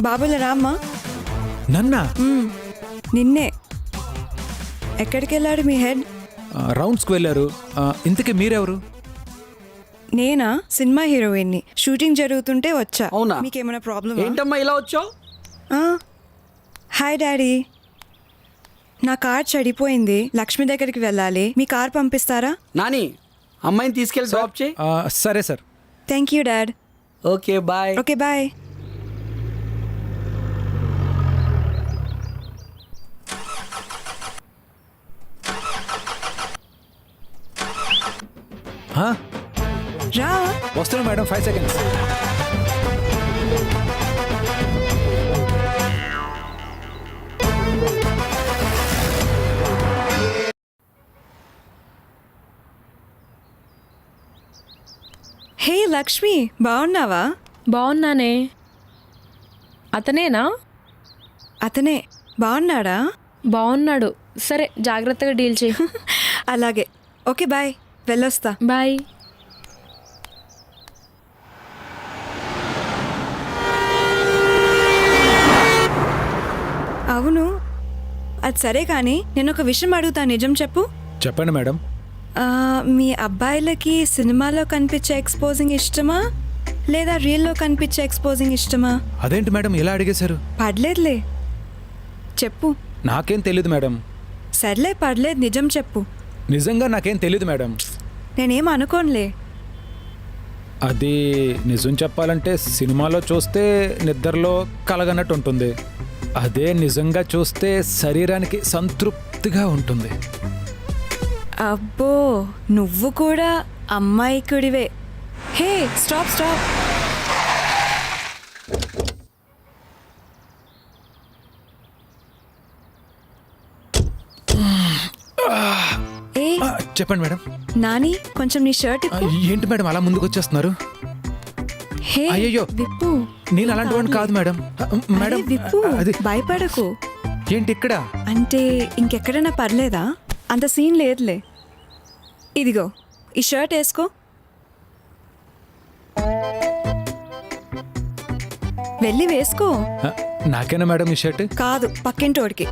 బాబుల రామ్మా? నన్నా. నిన్నే. ఎక్కడికి వెళ్ళాడు మీ హెడ్? రౌండ్స్కి వెళ్ళారు. ఇంతకీ మీరెవరు? నేనా? సినిమా హీరోయిన్ని. షూటింగ్ జరుగుతుంటే వచ్చా. అవునా? మీకేమైనా ప్రాబ్లమ్? ఏంటమ్మా ఇలా వచ్చావు? Hi daddy. నా కార్ చెడిపోయింది. లక్ష్మి దగ్గరికి వెళ్ళాలి. మీ కార్ పంపిస్తారా? నాని అమ్మాయిని తీసుకెళ్ళి డ్రాప్ చేయి. సరే sir. Thank you dad. Okay bye. Okay bye. రా. వస్తున్నా madam five seconds hey Lakshmi బాగున్నావా? బాగున్నానే. అతనేనా? అతనే బాగున్నాడా? బాగున్నాడు. సరే జాగ్రత్తగా డీల్ చేయి. అలాగే. Okay bye. వెళ్ళొస్తా. బాయ్. అవును అది సరే కానీ నేను ఒక విషయం అడుగుతా నిజం చెప్పు. చెప్పండి మేడం. ఆ, మీ అబ్బాయిలకి సినిమాలో కనిపించే ఎక్స్పోజింగ్ ఇష్టమా? లేదా రియల్లో కనిపించే ఎక్స్పోజింగ్ ఇష్టమా? అదేంటి మేడం ఇలా అడిగేశారు? పడలేదులే చెప్పు. నాకేం తెలీదు మేడం. సర్లే పడలేదు నిజం చెప్పు. నిజంగా నాకేం తెలీదు మేడం. నేనేం అనుకోనులే. అది నిజం చెప్పాలంటే సినిమాలో చూస్తే నిద్రలో కలగనట్టు ఉంటుంది అదే నిజంగా చూస్తే శరీరానికి సంతృప్తిగా ఉంటుంది. అబ్బో నువ్వు కూడా అమ్మాయికుడివే. హే స్టాప్ స్టాప్ ఏ ఆ, చెప్పండి మేడం. నాని కొంచెం నీ షర్ట్ ఆ, ఇప్పు ఏంటి మేడం అలా ముందుకు వచ్చేస్తున్నారు హే అయ్యయ్యో. విప్పు. నేను అలాంటి వాడిని కాదు మేడం. ఆ, మేడం అరే, విప్పు అది. భయపడకు. ఏంటి ఇక్కడ? అంటే ఇంకెక్కడైనా పర్లేదా? అంత సీన్ లేదులే. ఇదిగో ఈ షర్ట్ వేసుకో. వెళ్ళి వేసుకో. ఆ, నాకేనా మేడం ఈ షర్ట్? కాదు పక్కింటోడికి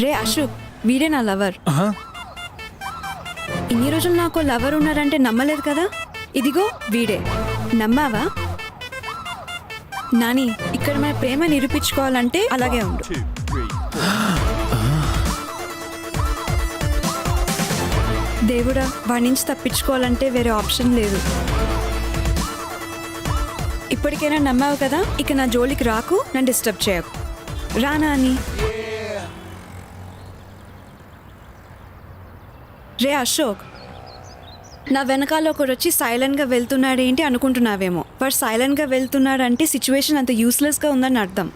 రే అశోక్ వీడే నా లవర్. ఇన్ని రోజులు నాకు లవర్ ఉన్నారంటే నమ్మలేదు కదా? ఇదిగో వీడే. నమ్మావా? నాని ఇక్కడ మన ప్రేమ నిరూపించుకోవాలంటే అలాగే ఉండు. దేవుడా వాడి నుంచి తప్పించుకోవాలంటే వేరే ఆప్షన్ లేదు. ఇప్పటికైనా నమ్మావు కదా? ఇక నా జోలికి రాకు నన్ను డిస్టర్బ్ చేయకు. రా నాని. రే అశోక్ నా వెనకాల ఒకడు వచ్చి సైలెంట్గా వెళ్తున్నాడు ఏంటి అనుకుంటున్నావేమో. వాడు సైలెంట్గా వెళ్తున్నాడంటే సిచ్యువేషన్ అంత యూస్లెస్గా ఉందని అర్థం?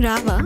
రావా?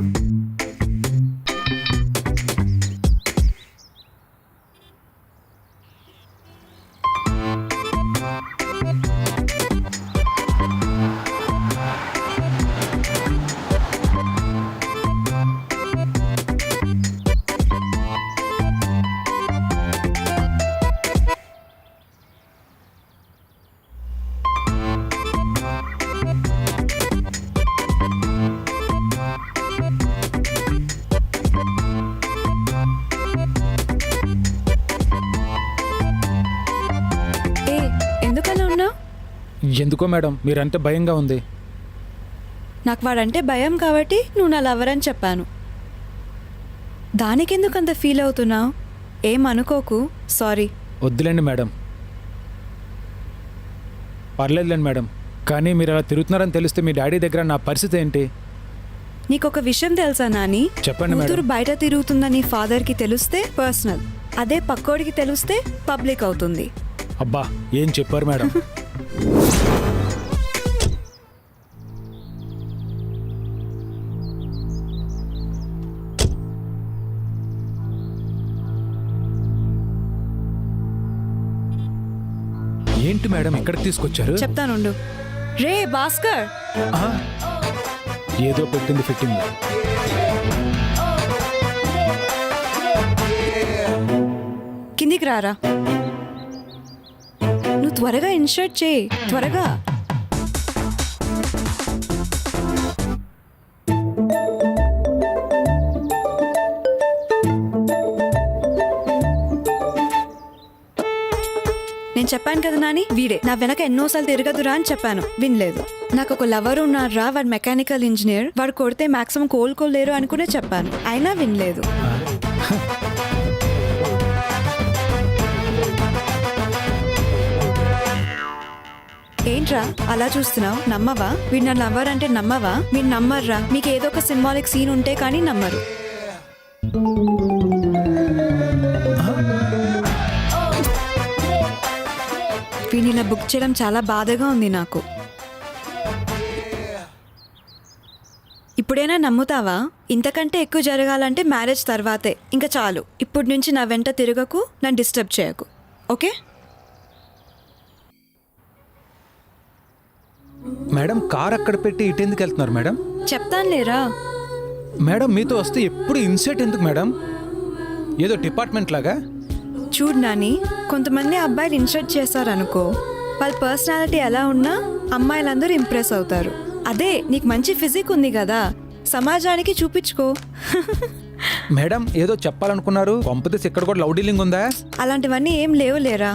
ఎందుకో మేడం? మీరంటే భయంగా ఉంది. నాకు వాడంటే భయం కాబట్టి నువ్వు నా లవర్ అని చెప్పాను. దానికెందుకు అంత ఫీల్ అవుతున్నావు? ఏం అనుకోకు? సారీ. వద్దులేండి మేడం. పర్లేదులేండి మేడం. కానీ మీరు అలా తిరుగుతున్నారని తెలిస్తే మీ డాడీ దగ్గర నా పరిస్థితి ఏంటి? నీకొక విషయం తెలుసా నాని? చెప్పండి. కూతురు బయట తిరుగుతుందని ఫాదర్కి తెలిస్తే పర్సనల్. అదే పక్కోడికి తెలిస్తే పబ్లిక్ అవుతుంది. అబ్బా ఏం చెప్పారు మేడం? ఏంటి మేడం ఇక్కడికి తీసుకొచ్చారు? చెప్తానుండు. రే భాస్కర్. ఏదో పెట్టింది ఫిట్టింగ్. కిందికి రారా? నువ్వు త్వరగా ఇన్షర్ట్ చేయి. త్వరగా. నేను చెప్పాను కదా నాని? వీడే. నా వెనక ఎన్నోసార్లు తిరగదురా అని చెప్పాను. వినలేదు. నాకు ఒక లవర్ ఉన్నారా వాడు మెకానికల్ ఇంజనీర్. వాడు కొడితే మాక్సిమం కోలుకోలేరు అనుకునే చెప్పాను. అయినా వినలేదు. ఏంట్రా? అలా చూస్తున్నావు? నమ్మవా? వీడు నా లవర్ అంటే నమ్మవా? మీరు నమ్మర్రా? మీకు ఏదో ఒక సింబాలిక్ సీన్ ఉంటే కానీ నమ్మరు. వీడిని ఇలా బుక్ చేయడం చాలా బాధగా ఉంది నాకు. ఇప్పుడైనా నమ్ముతావా? ఇంతకంటే ఎక్కువ జరగాలంటే మ్యారేజ్ తర్వాతే. ఇంకా చాలు. ఇప్పటి నుంచి నా వెంట తిరగకు నన్ను డిస్టర్బ్ చేయకు. ఓకే? మేడం కార్ అక్కడ పెట్టి ఇటు ఎందుకు వెళ్తున్నారు మేడం? చెప్తాను లేరా? మేడం మీతో వస్తే ఎప్పుడు ఇన్సెట్ ఎందుకు మేడం? ఏదో డిపార్ట్మెంట్ లాగా? చూడు నాని కొంతమంది అబ్బాయిలు ఇన్సర్ట్ చేశారనుకో వాళ్ళ పర్సనాలిటీ ఎలా ఉన్నా అమ్మాయిలందరూ ఇంప్రెస్ అవుతారు. అదే నీకు మంచి ఫిజిక్ ఉంది కదా సమాజానికి చూపించుకో. మేడం ఏదో చెప్పాలనుకున్నారు పంపదీసి ఇక్కడ కూడా లవ్ డీలింగ్ ఉందా? అలాంటివన్నీ ఏం లేవు లేరా?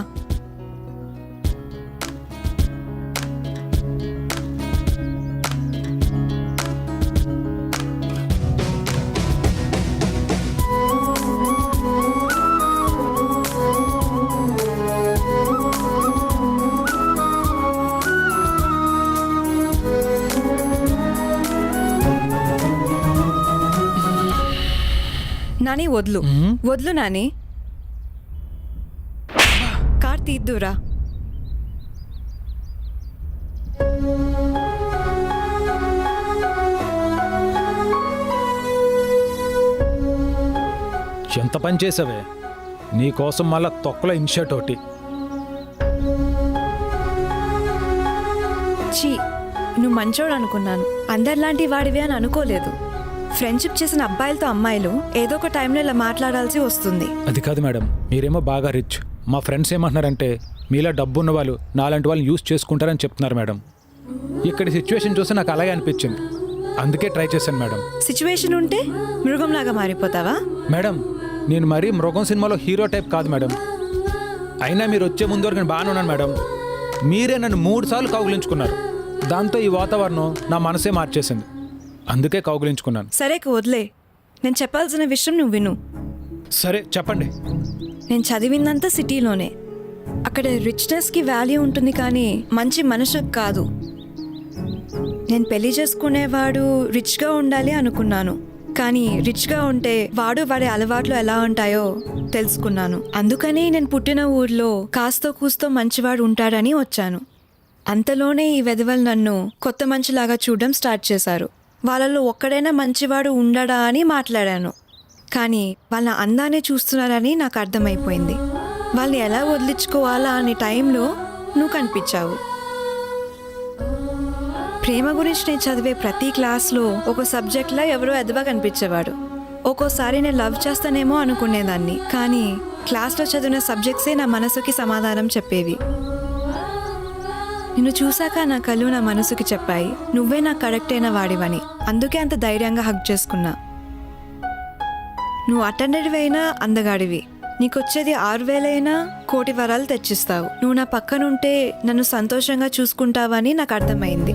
వద్లు. వద్లు నాని. కార్ తీద్దురా ఎంత పని చేసావే? నీకోసం మళ్ళా తొక్కలో ఇన్షర్ట్ ఒకటి. చీ నువ్వు మంచోడు అనుకున్నాను. అందరిలాంటి వాడివి అని అనుకోలేదు. ఫ్రెండ్షిప్ చేసిన అబ్బాయిలతో అమ్మాయిలు ఏదో ఒక టైంలో ఇలా మాట్లాడాల్సి వస్తుంది. అది కాదు మేడం మీరేమో బాగా రిచ్. మా ఫ్రెండ్స్ ఏమంటున్నారంటే మీలా డబ్బు ఉన్న వాళ్ళు నాలాంటి వాళ్ళని యూస్ చేసుకుంటారని చెప్తున్నారు మేడం. ఇక్కడి సిచ్యువేషన్ చూస్తే నాకు అలాగే అనిపించింది. అందుకే ట్రై చేశాను మేడం. సిచ్యువేషన్ ఉంటే మృగంలాగా మారిపోతావా? మేడం నేను మరీ మృగం సినిమాలో హీరో టైప్ కాదు మేడం. అయినా మీరు వచ్చే ముందు వరకు నేను బాగానే ఉన్నాను మేడం. మీరే నన్ను మూడు సార్లు కౌగులించుకున్నారు. దాంతో ఈ వాతావరణం నా మనసే మార్చేసింది. అందుకే కౌగులించుకున్నాను. సరే వదిలే. నేను చెప్పాల్సిన విషయం నువ్వు విను. సరే చెప్పండి. నేను చదివిందంతా సిటీలోనే. అక్కడ రిచ్నెస్కి వాల్యూ ఉంటుంది కానీ మంచి మనుషుకు కాదు. నేను పెళ్ళి చేసుకునేవాడు రిచ్గా ఉండాలి అనుకున్నాను. కానీ రిచ్గా ఉంటే వాడు వాడి అలవాట్లు ఎలా ఉంటాయో తెలుసుకున్నాను. అందుకని నేను పుట్టిన ఊర్లో కాస్తో కూస్తో మంచివాడు ఉంటాడని వచ్చాను. అంతలోనే ఈ వెధవలు నన్ను కొత్త మనిషిలాగా చూడడం స్టార్ట్ చేశారు. వాళ్ళలో ఒక్కడైనా మంచివాడు ఉండడా అని మాట్లాడాను. కానీ వాళ్ళ అందాన్ని చూస్తున్నారని నాకు అర్థమైపోయింది. వాళ్ళని ఎలా వదిలించుకోవాలా అనే టైంలో నువ్వు కనిపించావు. ప్రేమ గురించి నేను చదివే ప్రతి క్లాస్లో ఒక సబ్జెక్ట్లా ఎవరో ఎదవా కనిపించేవాడు. ఒక్కోసారి నేను లవ్ చేస్తానేమో అనుకునేదాన్ని. కానీ క్లాస్లో చదివిన సబ్జెక్ట్సే నా మనసుకి సమాధానం చెప్పేవి. నిన్ను చూశాక నా కళ్ళు నా మనసుకి చెప్పాయి. నువ్వే నా కరెక్ట్ అయిన వాడివని. అందుకే అంత ధైర్యంగా హక్ చేసుకున్నా. నువ్వు అటెండెడ్ అయినా అందగాడివి. నీకొచ్చేది ఆరు వేలైనా కోటి వరాలు తెచ్చిస్తావు. నువ్వు నా పక్కనుంటే నన్ను సంతోషంగా చూసుకుంటావని నాకు అర్థమైంది.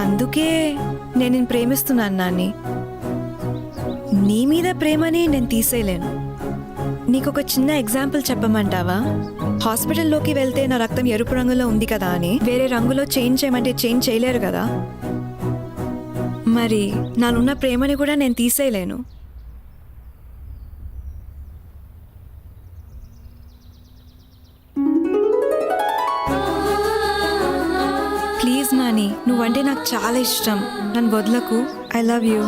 అందుకే నేను ప్రేమిస్తున్నాను నాన్ని నీ మీద ప్రేమని నేను తీసేయలేను. నీకు ఒక చిన్న ఎగ్జాంపుల్ చెప్పమంటావా? హాస్పిటల్లోకి వెళ్తే నా రక్తం ఎరుపు రంగులో ఉంది కదా అని వేరే రంగులో చేంజ్ చేయమంటే చేంజ్ చేయలేరు కదా? మరి నానున్న ప్రేమని కూడా నేను తీసేయలేను. ప్లీజ్ నాని నువ్వంటే నాకు చాలా ఇష్టం. నన్ను వదలకు. I love you.